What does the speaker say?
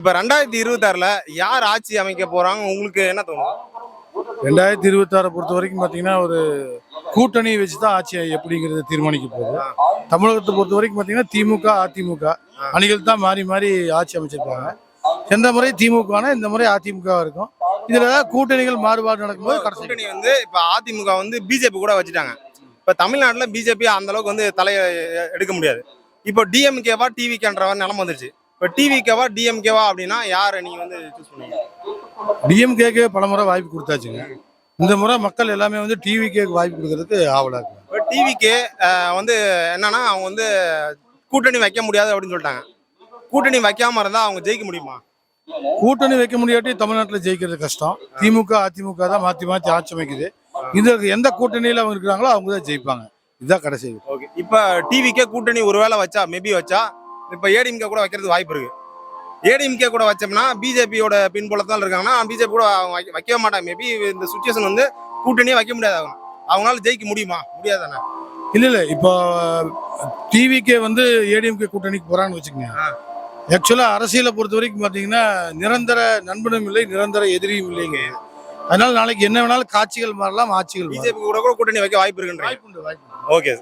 இப்ப ரெண்டாயிரத்தி இருபத்தாறுல யார் ஆட்சி அமைக்க போறாங்க? உங்களுக்கு என்ன தோணும் ரெண்டாயிரத்தி இருபத்தாறை பொறுத்த வரைக்கும் பார்த்தீங்கன்னா ஒரு கூட்டணி வச்சு தான் ஆட்சி எப்படிங்கிறத தீர்மானிக்க போகுது. தமிழகத்தை பொறுத்த வரைக்கும் பார்த்தீங்கன்னா திமுக அதிமுக அணிகள் தான் மாறி மாறி ஆட்சி அமைச்சிருக்காங்க. எந்த முறை திமுகனா இந்த முறை அதிமுக இருக்கும். இதுல கூட்டணிகள் மாறுபாடு நடக்கும்போது கூட்டணி வந்து இப்ப அதிமுக வந்து பிஜேபி கூட வச்சுட்டாங்க. இப்ப தமிழ்நாட்டுல பிஜேபி அந்த அளவுக்கு வந்து தலைய எடுக்க முடியாது. இப்போ டிஎம்கேவா டிவிகேன்ற நிலைமை வந்துருச்சு. இப்ப டிவிகேவா டிஎம்கேவா அப்படின்னா யாரை நீங்க வந்து சூஸ் பண்ணுவீங்க? டிஎம்கேக்கு பல முறை வாய்ப்பு கொடுத்தாச்சுங்க. இந்த முறை மக்கள் எல்லாமே வந்து டிவி கேக்கு வாய்ப்பு கொடுக்கறதுக்கு ஆவலா இருக்கு இப்போ டிவிகே வந்து என்னன்னா அவங்க வந்து கூட்டணி வைக்க முடியாது அப்படின்னு சொல்லிட்டாங்க. கூட்டணி வைக்காம இருந்தா அவங்க ஜெயிக்க முடியுமா? கூட்டணி வைக்க முடியாட்டி தமிழ்நாட்டில் ஜெயிக்கிறது கஷ்டம். திமுக அதிமுக தான் மாற்றி மாற்றி ஆட்சி அமைக்குது. இதுக்கு எந்த கூட்டணியில் அவங்க இருக்கிறாங்களோ அவங்க தான் ஜெயிப்பாங்க. இதுதான் கடைசி ஓகே. இப்போ டிவிக்கே கூட்டணி ஒருவேளை வச்சா மேபி வச்சா இப்போ ஏடிஎம்கே கூட வைக்கிறது வாய்ப்பு இருக்கு. ஏடிஎம்கே கூட வச்சோம்னா பிஜேபியோட பின்புலத்தில் இருக்காங்கன்னா பிஜேபி கூட வைக்கவே மாட்டாங்க மேபி இந்த சுச்சுவேஷன் வந்து கூட்டணியே வைக்க முடியாது அவங்க அவங்களால ஜெயிக்க முடியுமா? முடியாதானே இல்ல இல்ல. இப்போ டிவிக்கே வந்து ஏடிஎம்கே கூட்டணிக்கு போறான்னு வச்சுக்கோங்க. ஆ. ஆக்சுவலா அரசியலை பொறுத்த வரைக்கும் பாத்தீங்கன்னா நிரந்தர நண்பனும் இல்லை நிரந்தர எதிரியும் இல்லைங்க. அதனால நாளைக்கு என்ன வேணாலும் காட்சிகள் மாறலாம் ஆட்சிகள் பிஜேபி கூட கூட கூட்டணி வைக்க வாய்ப்பு இருக்குன்ற வாய்ப்புண்டு வாய்ப்பு ஓகே.